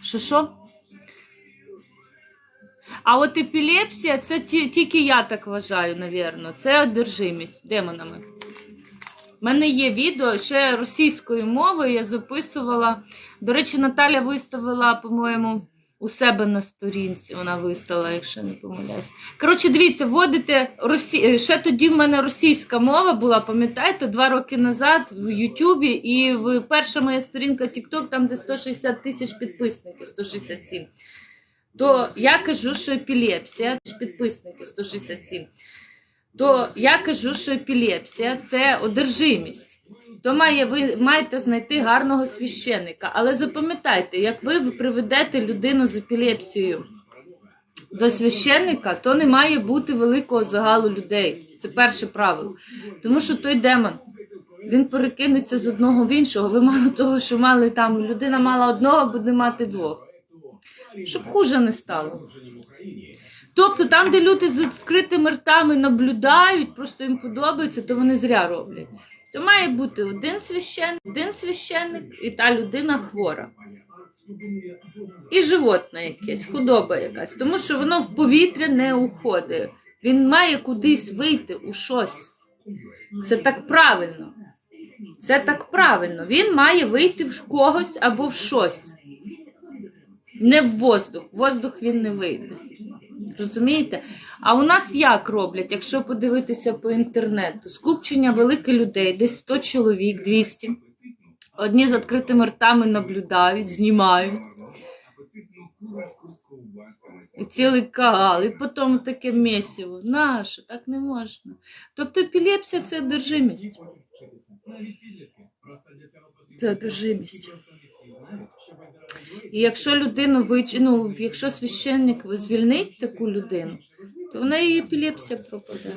Що що? А от епілепсія це тільки я так вважаю, напевно. Це одержимість демонами. У мене є відео ще російською мовою, я записувала. До речі, Наталя виставила, по-моєму, у себе на сторінці. Вона виставила, якщо не помиляюсь. Коротше, дивіться, вводите Росі... е, ще тоді в мене російська мова була, пам'ятаєте, два роки назад в Ютубі, і в перша моя сторінка TikTok, там де 160 тисяч підписників, 167. То я кажу, що епілепсія, підписників 167 то я кажу, що епілепсія це одержимість. То має, ви маєте знайти гарного священника. Але запам'ятайте, як ви приведете людину з епілепсією до священника, то не має бути великого загалу людей. Це перше правило. Тому що той демон. Він перекинеться з одного в іншого. Ви мало того, що мали там людина мала одного, буде мати двох. Щоб хуже не стало. Тобто там, де люди з відкритими ртами наблюдають, просто їм подобається, то вони зря роблять. То має бути один священник, один священник і та людина хвора. І животне якесь, худоба якась, тому що воно в повітря не уходить. Він має кудись вийти у щось. Це так правильно. Це так правильно. Він має вийти в когось або в щось. Не в воздух. В воздух він не вийде. Розумієте? А у нас як роблять, якщо подивитися по інтернету? Скупчення велике людей, десь 100 чоловік, 200. Одні з відкритими ртами наблюдають, знімають. Цілий кагал, і потім таке месиво. Нащо? Так не можна. Тобто епілепсія це одержимість. Це одержимість. І якщо людину вич... ну, якщо священник звільнить таку людину, то в неї епілепсія пропаде.